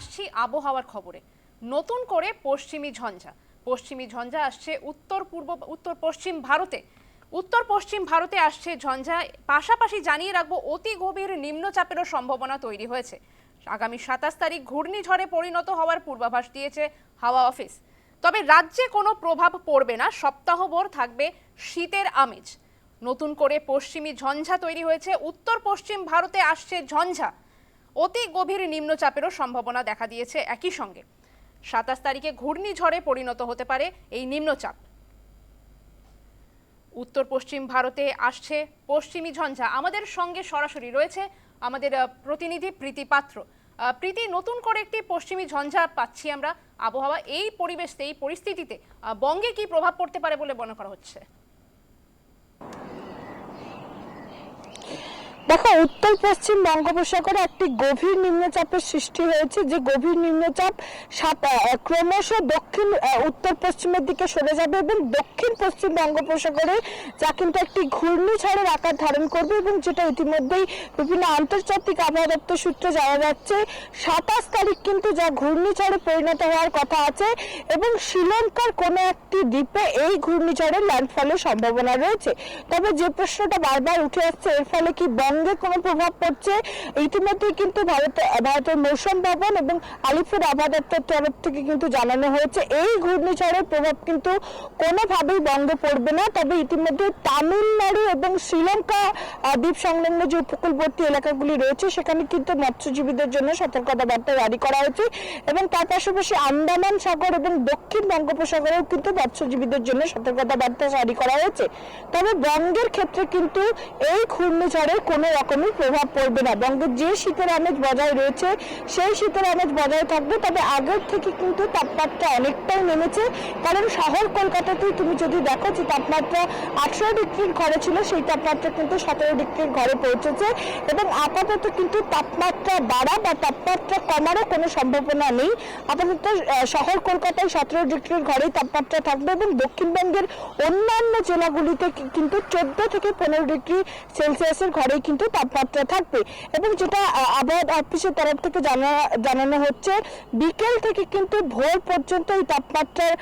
আসছি আবহাওয়ার খবরে। নতুন করে পশ্চিমী ঝঞ্ঝা। পশ্চিমী ঝঞ্ঝা আসছে উত্তর পূর্ব, উত্তর পশ্চিম ভারতে। উত্তর পশ্চিম ভারতে আসছে ঝঞ্ঝা। পাশাপাশি জানিয়ে রাখব, অতি গভীর নিম্নচাপেরও সম্ভাবনা তৈরি হয়েছে। আগামী সাতাশ তারিখ ঘূর্ণিঝড়ে পরিণত হওয়ার পূর্বাভাস দিয়েছে হাওয়া অফিস। তবে রাজ্যে কোনো প্রভাব পড়বে না, সপ্তাহভর থাকবে শীতের আমেজ। নতুন করে পশ্চিমী ঝঞ্ঝা তৈরি হয়েছে। উত্তর পশ্চিম ভারতে আসছে ঝঞ্ঝা। অতি গভীর নিম্নচাপেরও সম্ভাবনা দেখা দিয়েছে একই সঙ্গে। সাতাশ তারিখে ঘূর্ণিঝড়ে পরিণত হতে পারে এই নিম্নচাপ। উত্তর পশ্চিম ভারতে আসছে পশ্চিমী ঝঞ্ঝা। আমাদের সঙ্গে সরাসরি রয়েছে আমাদের প্রতিনিধি প্রীতি পাত্র। প্রীতি, নতুন করে একটি পশ্চিমী ঝঞ্ঝা পাচ্ছি আমরা। আবহাওয়া এই পরিবেশে, এই পরিস্থিতিতে বঙ্গে কি প্রভাব পড়তে পারে বলে মনে করা হচ্ছে? দেখো, উত্তর পশ্চিম বঙ্গোপসাগরে একটি গভীর নিম্নচাপের সৃষ্টি হয়েছে। যে গভীর নিম্নচাপ ক্রমশ দক্ষিণ উত্তর পশ্চিমের দিকে সরে যাবে এবং দক্ষিণ পশ্চিম বঙ্গোপসাগরে যা কিন্তু একটি ঘূর্ণিঝড়ের আকার ধারণ করবে এবং যেটা ইতিমধ্যেই বিভিন্ন আন্তর্জাতিক আবহাওয়া দপ্তর সূত্রে জানা যাচ্ছে, সাতাশ তারিখ কিন্তু যা ঘূর্ণিঝড়ে পরিণত হওয়ার কথা আছে এবং শ্রীলঙ্কার কোনো একটি দ্বীপে এই ঘূর্ণিঝড়ের ল্যান্ডফলের সম্ভাবনা রয়েছে। তবে যে প্রশ্নটা বারবার উঠে আসছে, এর ফলে কি বঙ্গে কোনো প্রভাব পড়ছে। ইতিমধ্যেই কিন্তু ভারতে, ভারতের মৌসুম ভবন এবং আলিপুর আবহাওয়া দপ্তর তরফ থেকে কিন্তু জানানো হয়েছে, এই ঘূর্ণিঝড়ের প্রভাব কিন্তু কোনোভাবেই বঙ্গে পড়বে না। তবে ইতিমধ্যে তামিলনাড়ু এবং শ্রীলঙ্কা দ্বীপ সংলগ্ন যে উপকূলবর্তী এলাকাগুলি রয়েছে, সেখানে কিন্তু মৎস্যজীবীদের জন্য সতর্কতা বার্তা জারি করা হয়েছে এবং তার পাশাপাশি আন্দামান সাগর এবং দক্ষিণ বঙ্গোপসাগরেও কিন্তু মৎস্যজীবীদের জন্য সতর্কতা বার্তা জারি করা হয়েছে। তবে বঙ্গের ক্ষেত্রে কিন্তু এই ঘূর্ণিঝড়ের কোনো রকমের প্রভাব পড়বে না। বঙ্গের যে শীতের আমেজ বজায় রয়েছে, সেই শীতের আমেজ বজায় থাকবে, তবে আগের থেকে কিন্তু তাপমাত্রা অনেকটাই নেমেছে। কারণ শহর কলকাতাতেই তুমি যদি দেখো যে তাপমাত্রা আঠারো ডিগ্রির ঘরে ছিল, সেই তাপমাত্রা কিন্তু সতেরো ডিগ্রির ঘরে পৌঁছেছে এবং আপাতত কিন্তু তাপমাত্রা বাড়া বা তাপমাত্রা কমারও কোনো সম্ভাবনা নেই। আপাতত শহর কলকাতায় সতেরো ডিগ্রির ঘরেই তাপমাত্রা থাকবে এবং দক্ষিণবঙ্গের অন্যান্য জেলাগুলিতে কিন্তু চোদ্দ থেকে পনেরো ডিগ্রি সেলসিয়াসের ঘরেই কিন্তু তাপমাত্রা থাকবে। এবং যেটা আবহাওয়া অফিসের তরফ থেকে জানা, জানানো হচ্ছে, বিকেল থেকে কিন্তু ভোর পর্যন্ত এই তাপমাত্রার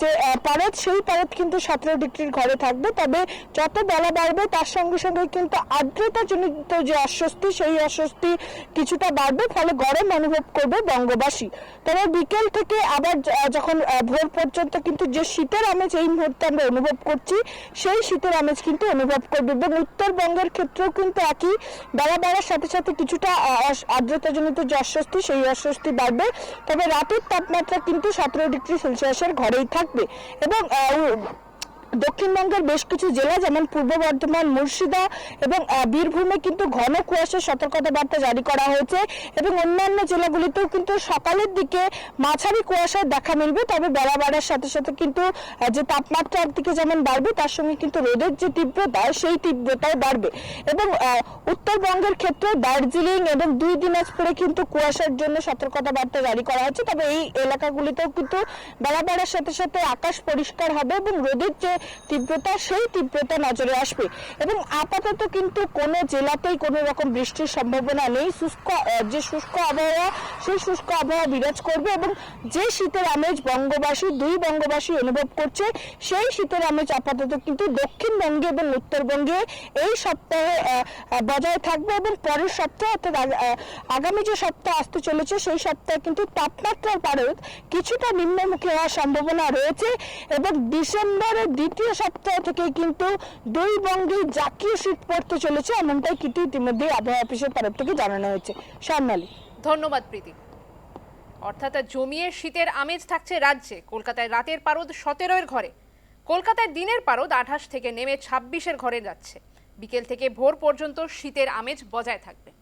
যে পারদ, সেই পারদ কিন্তু সতেরো ডিগ্রির ঘরে থাকবে। তবে যত বেলা বাড়বে, তার সঙ্গে সঙ্গে কিন্তু আর্দ্রতাজনিত যে অস্বস্তি, সেই অস্বস্তি কিছুটা বাড়বে, ফলে গরম অনুভব করবে বঙ্গবাসী। তবে বিকেল থেকে আবার যখন ভোর পর্যন্ত কিন্তু যে শীতের আমেজ এই মুহূর্তে আমরা অনুভব করছি, সেই শীতের আমেজ কিন্তু অনুভব করবে। এবং উত্তরবঙ্গের ক্ষেত্রেও কিন্তু একই বেলা বাড়ার সাথে সাথে কিছুটা আহ, জনিত যে অস্বস্তি সেই অস্বস্তি বাড়বে। তবে রাতের তাপমাত্রা কিন্তু সতেরো ডিগ্রি সেলসিয়াসের ঘরেই থাকবে। এবং দক্ষিণবঙ্গের বেশ কিছু জেলা, যেমন পূর্ব বর্ধমান, মুর্শিদা এবং বীরভূমে কিন্তু ঘন কুয়াশার সতর্কতা বার্তা জারি করা হয়েছে এবং অন্যান্য জেলাগুলিতেও কিন্তু সকালের দিকে মাঝারি কুয়াশার দেখা মিলবে। তবে বেলা বাড়ার সাথে সাথে কিন্তু যে তাপমাত্রার দিকে যেমন বাড়বে, তার সঙ্গে কিন্তু রোদের যে তীব্রতা, সেই তীব্রতাও বাড়বে। এবং উত্তরবঙ্গের ক্ষেত্রে দার্জিলিং এবং দুই দিনাজপুরে কিন্তু কুয়াশার জন্য সতর্কতা বার্তা জারি করা হয়েছে। তবে এই এলাকাগুলিতেও কিন্তু বেলা বাড়ার সাথে সাথে আকাশ পরিষ্কার হবে এবং রোদের যে তীব্রতা, সেই তীব্রতা নজরে আসবে। এবং আপাতত কিন্তু কোনো জেলাতেই কোনো রকম বৃষ্টির সম্ভাবনা নেই। শুষ্ক যে শুষ্ক আবহাওয়া, সেই শুষ্ক আবহাওয়া বিরাজ করবে এবং যে শীতের আমেজ বঙ্গবাসী, দুই বঙ্গবাসী অনুভব করছে, সেই শীতের আমেজ আপাতত কিন্তু দক্ষিণবঙ্গে এবং উত্তরবঙ্গে এই সপ্তাহে বজায় থাকবে এবং পরের সপ্তাহে অর্থাৎ আগামী যে সপ্তাহ আসতে চলেছে, সেই সপ্তাহে কিন্তু তাপমাত্রার পারদ কিছুটা নিম্নমুখী হওয়ার সম্ভাবনা রয়েছে এবং ডিসেম্বরের দ্বিতীয় সপ্তাহ থেকে কিন্তু দুই বঙ্গে জাতীয় শীত পড়তে চলেছে, এমনটাই কিন্তু ইতিমধ্যে আবহাওয়া অফিসের তরফ থেকে জানানো হয়েছে। স্বর্ণালী। ধন্যবাদ, প্রীতি। অর্থাৎ জমিয়ে শীতের আমেজ থাকছে রাজ্যে। কলকাতায় রাতের পারদ সতেরোর ঘরে। কলকাতায় দিনের পারদ আঠাশ থেকে নেমে ছাব্বিশের ঘরে যাচ্ছে। বিকেল থেকে ভোর পর্যন্ত শীতের আমেজ বজায় থাকবে।